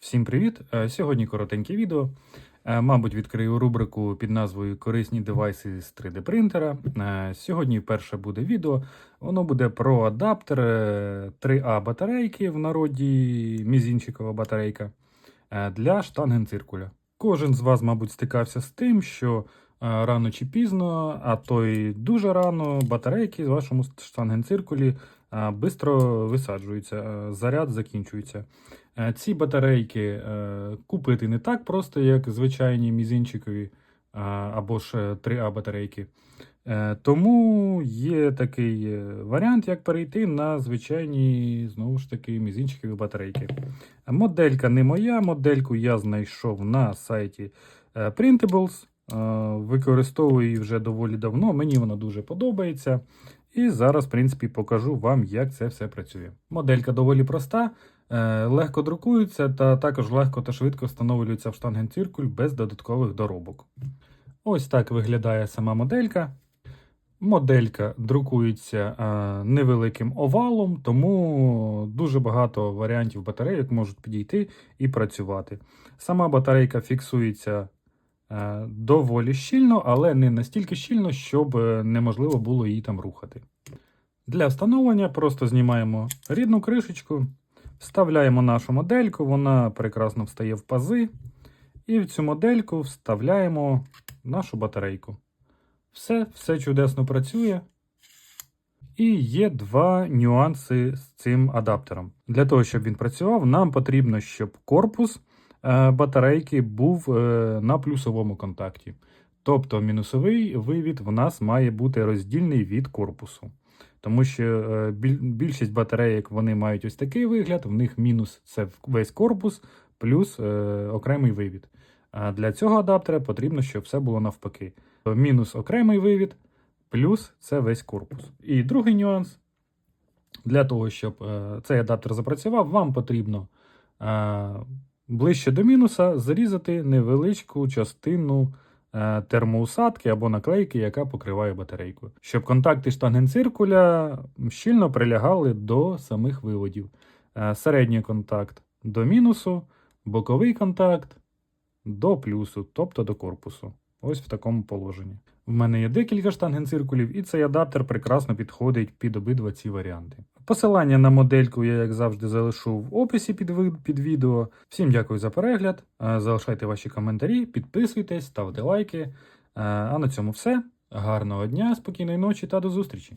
Всім привіт! Е, Сьогодні коротеньке відео. Е, Мабуть, відкрию рубрику під назвою Корисні девайси з 3D принтера. Е, Сьогодні перше буде відео. Воно буде про адаптер е, 3А батарейки в народі мізінчикова батарейка для штангенциркуля. Кожен з вас, мабуть, стикався з тим, що рано чи пізно, а то й дуже рано, батарейки в вашому штангенциркулі е, бистро висаджуються, е, заряд закінчується. Е, Ці батарейки е, купити не так просто, як звичайні мізинчикові е, або ж е, 3А батарейки. Е, Тому є такий е, варіант, як перейти на звичайні, знову ж таки, мізинчикові батарейки. Моделька не моя, модельку я знайшов на сайті е, Printables. Е, Використовую її вже доволі давно, мені вона дуже подобається. І зараз, в принципі, покажу вам, як це все працює. Моделька доволі проста, е, легко друкується та також легко та швидко встановлюється в штангенциркуль без додаткових доробок. Ось так виглядає сама моделька. Моделька друкується е, невеликим овалом, тому дуже багато варіантів батарейок можуть підійти і працювати. Сама батарейка фіксується доволі щільно, але не настільки щільно, щоб е, неможливо було її там рухати. Для встановлення просто знімаємо рідну кришечку, вставляємо нашу модельку, вона прекрасно встає в пази, і в цю модельку вставляємо нашу батарейку. Все, все чудесно працює. І є два нюанси з цим адаптером. Для того, щоб він працював, нам потрібно, щоб корпус е, батарейки був е, на плюсовому контакті. Тобто мінусовий вивід в нас має бути роздільний від корпусу. Тому що е, більшість батарейок вони мають ось такий вигляд, в них мінус це весь корпус, плюс е, окремий вивід. А для цього адаптера потрібно, щоб все було навпаки. Мінус окремий вивід, плюс це весь корпус. І другий нюанс. Для того, щоб е, цей адаптер запрацював, вам потрібно е, ближче до мінуса зарізати невеличку частину е, термоусадки або наклейки, яка покриває батарейку, щоб контакти штангенциркуля щільно прилягали до самих виводів. Е, середній контакт до мінусу, боковий контакт до плюсу, тобто до корпусу. Ось в такому положенні. В мене є декілька штангенциркулів, і цей адаптер прекрасно підходить під обидва ці варіанти. Посилання на модельку я, як завжди, залишу в описі під, під відео. Всім дякую за перегляд. Е, Залишайте ваші коментарі, підписуйтесь, ставте лайки. Е, А на цьому все. Гарного дня, спокійної ночі та до зустрічі!